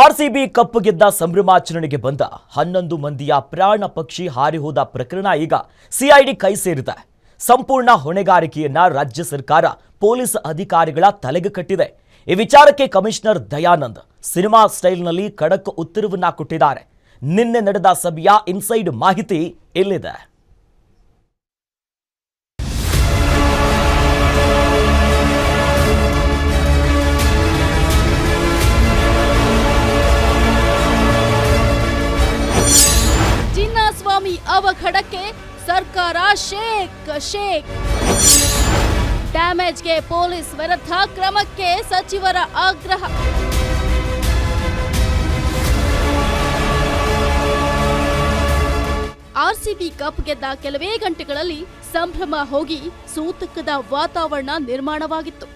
RCB cup ಗೆದ್ದ ಸಂಭ್ರಮಾಚರಣೆಗೆ ಬಂದ ಹನ್ನೊಂದು ಮಂದಿಯ ಪ್ರಾಣ ಪಕ್ಷಿ ಹಾರಿಹೋದ ಪ್ರಕರಣ ಈಗ ಸಿಐಡಿ ಕೈ ಸೇರಿದೆ. ಸಂಪೂರ್ಣ ಹೊಣೆಗಾರಿಕೆಯನ್ನ ರಾಜ್ಯ ಸರ್ಕಾರ ಪೊಲೀಸ್ ಅಧಿಕಾರಿಗಳ ತಲೆಗೆ ಕಟ್ಟಿದೆ. ಈ ವಿಚಾರಕ್ಕೆ ಕಮಿಷನರ್ ದಯಾನಂದ್ ಸಿನಿಮಾ ಸ್ಟೈಲ್ನಲ್ಲಿ ಖಡಕ್ ಉತ್ತರವನ್ನ ಕೊಟ್ಟಿದ್ದಾರೆ. ನಿನ್ನೆ ನಡೆದ ಸಭೆಯ ಇನ್ಸೈಡ್ ಮಾಹಿತಿ ಇಲ್ಲಿದೆ ಚಿನ್ನಸ್ವಾಮಿ ಅವಘಡಕ್ಕೆ ಸರ್ಕಾರ ಶೇಕ್ ಶೇಕ್ ಡ್ಯಾಮೇಜ್ಗೆ ಪೊಲೀಸ್ ವಿರುದ್ಧ ಕ್ರಮಕ್ಕೆ ಸಚಿವರ ಆಗ್ರಹ. ಆರ್ಸಿಬಿ ಕಪ್ ಗೆದ್ದ ಕೆಲವೇ ಗಂಟೆಗಳಲ್ಲಿ ಸಂಭ್ರಮ ಹೋಗಿ ಸೂತಕದ ವಾತಾವರಣ ನಿರ್ಮಾಣವಾಗಿತ್ತು.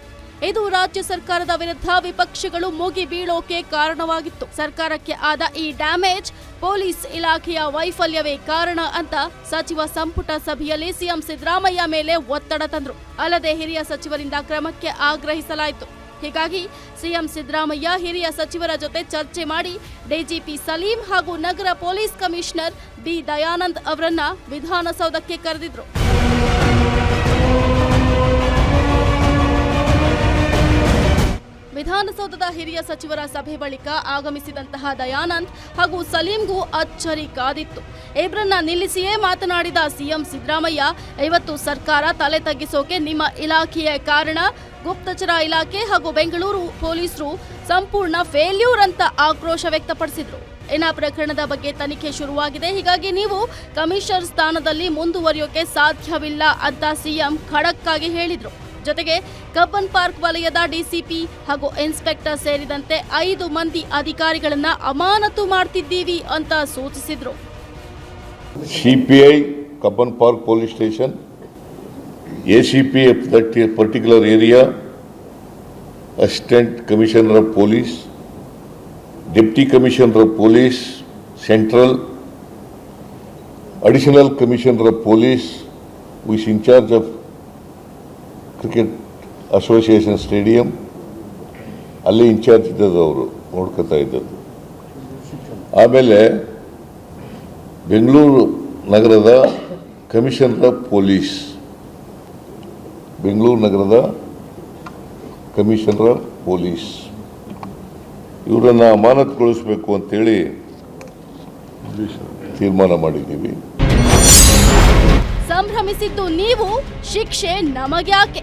ಇದು ರಾಜ್ಯ ಸರ್ಕಾರದ ವಿರುದ್ಧ ವಿಪಕ್ಷಗಳು ಮುಗಿ ಬೀಳೋಕೆ ಕಾರಣವಾಗಿತ್ತು. ಸರ್ಕಾರಕ್ಕೆ ಆದ ಈ ಡ್ಯಾಮೇಜ್ ಪೊಲೀಸ್ ಇಲಾಖೆಯ ವೈಫಲ್ಯವೇ ಕಾರಣ ಅಂತ ಸಚಿವ ಸಂಪುಟ ಸಭೆಯಲ್ಲಿ ಸಿಎಂ ಸಿದ್ದರಾಮಯ್ಯ ಮೇಲೆ ಒತ್ತಡ ತಂದ್ರು. ಅಲ್ಲದೆ ಹಿರಿಯ ಸಚಿವರಿಂದ ಕ್ರಮಕ್ಕೆ ಆಗ್ರಹಿಸಲಾಯಿತು. ಹೀಗಾಗಿ ಸಿಎಂ ಸಿದ್ದರಾಮಯ್ಯ ಹಿರಿಯ ಸಚಿವರ ಜೊತೆ ಚರ್ಚೆ ಮಾಡಿ ಡಿಜಿಪಿ ಸಲೀಂ ಹಾಗೂ ನಗರ ಪೊಲೀಸ್ ಕಮಿಷನರ್ ಬಿ ದಯಾನಂದ್ ಅವರನ್ನ ವಿಧಾನಸೌಧಕ್ಕೆ ಕರೆದಿದ್ರು. ವಿಧಾನಸೌಧದ ಹಿರಿಯ ಸಚಿವರ ಸಭೆ ಬಳಿಕ ಆಗಮಿಸಿದಂತಹ ದಯಾನಂದ್ ಹಾಗೂ ಸಲೀಂಗೂ ಅಚ್ಚರಿ ಕಾದಿತ್ತು ಏಬ್ರನ್ನ ನಿಲ್ಲಿಸಿಯೇ ಮಾತನಾಡಿದ ಸಿಎಂ ಸಿದ್ದರಾಮಯ್ಯ, ಇವತ್ತು ಸರ್ಕಾರ ತಲೆ ತಗ್ಗಿಸೋಕೆ ನಿಮ್ಮ ಇಲಾಖೆಯ ಕಾರಣ ಗುಪ್ತಚರ ಇಲಾಖೆ ಹಾಗೂ ಬೆಂಗಳೂರು ಪೊಲೀಸರು ಸಂಪೂರ್ಣ ಫೇಲ್ಯೂರ್ ಅಂತ ಆಕ್ರೋಶ ವ್ಯಕ್ತಪಡಿಸಿದ್ರು. ಇನ್ನ ಪ್ರಕರಣದ ಬಗ್ಗೆ ತನಿಖೆ ಶುರುವಾಗಿದೆ. ಹೀಗಾಗಿ ನೀವು ಕಮಿಷನರ್ ಸ್ಥಾನದಲ್ಲಿ ಮುಂದುವರಿಯೋಕೆ ಸಾಧ್ಯವಿಲ್ಲ ಅಂತ ಸಿಎಂ ಖಡಕ್ ಆಗಿ ಹೇಳಿದ್ರು. ಜೊತೆಗೆ ಕಬ್ಬನ್ ಪಾರ್ಕ್ ವಲಯದ ಡಿಸಿಪಿ ಹಾಗೂ ಇನ್ಸ್ಪೆಕ್ಟರ್ ಸೇರಿದಂತೆ ಐದು ಮಂದಿ ಅಧಿಕಾರಿಗಳನ್ನ ಅಮಾನತು ಮಾಡ್ತಿದ್ದೀವಿ ಅಂತ ಸೂಚಿಸಿದ್ರು. CPI Cubbon park police station ACP particular area, assistant commissioner of police, deputy commissioner of police, central, additional commissioner of police ವಿಸ್ in charge of Cricket association stadium, ಅಲ್ಲಿ ಇನ್ಚಾರ್ಜ್ ಇದ್ದದ್ದು ಅವರು, ನೋಡ್ಕೋತಾ ಇದ್ದದ್ದು. ಆಮೇಲೆ ಬೆಂಗಳೂರು ನಗರದ ಕಮಿಷನರ್ ಆಫ್ ಪೊಲೀಸ್, ಬೆಂಗಳೂರು ನಗರದ commissioner of police, ಇವರನ್ನು ಅಮಾನತುಗೊಳಿಸಬೇಕು ಅಂತೇಳಿ ತೀರ್ಮಾನ ಮಾಡಿದ್ದೀವಿ. ಸಂಭ್ರಮಿಸಿದ್ದು ನೀವು, ಶಿಕ್ಷೆ ನಮಗ್ಯಾಕೆ?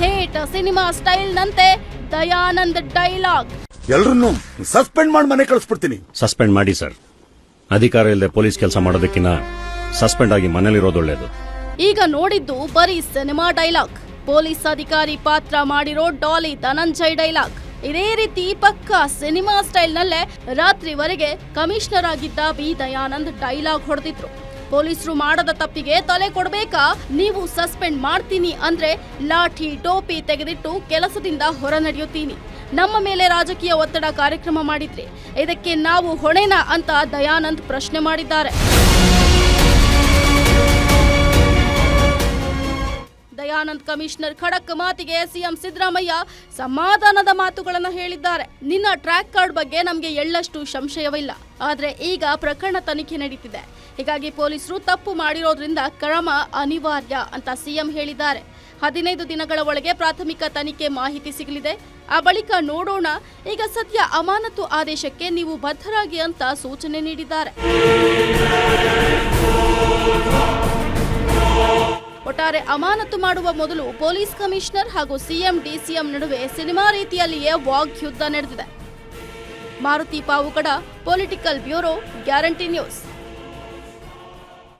ಥೇಟ್ ಸಿನಿಮಾ ಸ್ಟೈಲ್ನಂತೆ ದಯಾನಂದ್ ಡೈಲಾಗ್. ಎಲ್ರನ್ನೂ ಸಸ್ಪೆಂಡ್ ಮಾಡಿ ಮನೆ ಕಳಿಸ್ಬಿಡ್ತೀನಿ. ಸಸ್ಪೆಂಡ್ ಮಾಡಿ ಸರ್. ಅಧಿಕಾರ ಇಲ್ಲದೆ ಪೊಲೀಸ್ ಕೆಲಸ ಮಾಡೋದಕ್ಕಿಂತ ಸಸ್ಪೆಂಡ್ ಆಗಿ ಮನೇಲಿರೋದು ಒಳ್ಳೇದು. ಈಗ ನೋಡಿದ್ದು ಬರೀ ಸಿನಿಮಾ ಡೈಲಾಗ್. ಪೊಲೀಸ್ ಅಧಿಕಾರಿ ಪಾತ್ರ ಮಾಡಿರೋ ಡಾಲಿ ಧನಂಜಯ್ ಡೈಲಾಗ್. ಇದೇ ರೀತಿ ಪಕ್ಕಾ ಸಿನಿಮಾ ಸ್ಟೈಲ್ನಲ್ಲೇ ರಾತ್ರಿವರೆಗೆ ಕಮಿಷನರ್ ಆಗಿದ್ದ ಬಿ ದಯಾನಂದ್ ಡೈಲಾಗ್ ಹೊಡೆದಿದ್ರು. ಪೊಲೀಸರು ಮಾಡದ ತಪ್ಪಿಗೆ ತಲೆ ಕೊಡಬೇಕಾ? ನೀವು ಸಸ್ಪೆಂಡ್ ಮಾಡ್ತೀನಿ ಅಂದ್ರೆ ಲಾಠಿ ಟೋಪಿ ತೆಗೆದಿಟ್ಟು ಕೆಲಸದಿಂದ ಹೊರ ನಡೆಯುತ್ತೀನಿ ನಮ್ಮ ಮೇಲೆ ರಾಜಕೀಯ ಒತ್ತಡ ಕಾರ್ಯಕ್ರಮ ಮಾಡಿದ್ರಿ ಇದಕ್ಕೆ ನಾವು ಹೊಣೆನಾ ಅಂತ ದಯಾನಂದ್ ಪ್ರಶ್ನೆ ಮಾಡಿದ್ದಾರೆ. ದಯಾನಂದ್ ಕಮಿಷನರ್ ಖಡಕ್ ಮಾತಿಗೆ ಸಿಎಂ ಸಿದ್ದರಾಮಯ್ಯ ಸಮಾಧಾನದ ಮಾತುಗಳನ್ನು ಹೇಳಿದ್ದಾರೆ. ನಿನ್ನ ಟ್ರ್ಯಾಕ್ ಕಾರ್ಡ್ ಬಗ್ಗೆ ನಮಗೆ ಎಳ್ಳಷ್ಟು ಸಂಶಯವಿಲ್ಲ. ಆದರೆ ಈಗ ಪ್ರಕರಣ ತನಿಖೆ ನಡೀತಿದೆ. ಹೀಗಾಗಿ ಪೊಲೀಸರು ತಪ್ಪು ಮಾಡಿರೋದ್ರಿಂದ ಕ್ರಮ ಅನಿವಾರ್ಯ ಅಂತ ಸಿಎಂ ಹೇಳಿದ್ದಾರೆ. ಹದಿನೈದು ದಿನಗಳ ಒಳಗೆ ಪ್ರಾಥಮಿಕ ತನಿಖೆ ಮಾಹಿತಿ ಸಿಗಲಿದೆ. ಆ ಬಳಿಕ ನೋಡೋಣ. ಈಗ ಸದ್ಯ ಅಮಾನತು ಆದೇಶಕ್ಕೆ ನೀವು ಬದ್ಧರಾಗಿ ಅಂತ ಸೂಚನೆ ನೀಡಿದ್ದಾರೆ. ಒಟ್ಟಾರೆ ಅಮಾನತು ಮಾಡುವ ಮೊದಲು ಪೊಲೀಸ್ ಕಮಿಷನರ್ ಹಾಗೂ ಸಿಎಂ, ಡಿಸಿಎಂ ನಡುವೆ ಸಿನಿಮಾ ರೀತಿಯಲ್ಲಿಯೇ ವಾಗ್ಯುದ್ಧ ನಡೆದಿದೆ. Maruti Pavugada political bureau, guarantee news.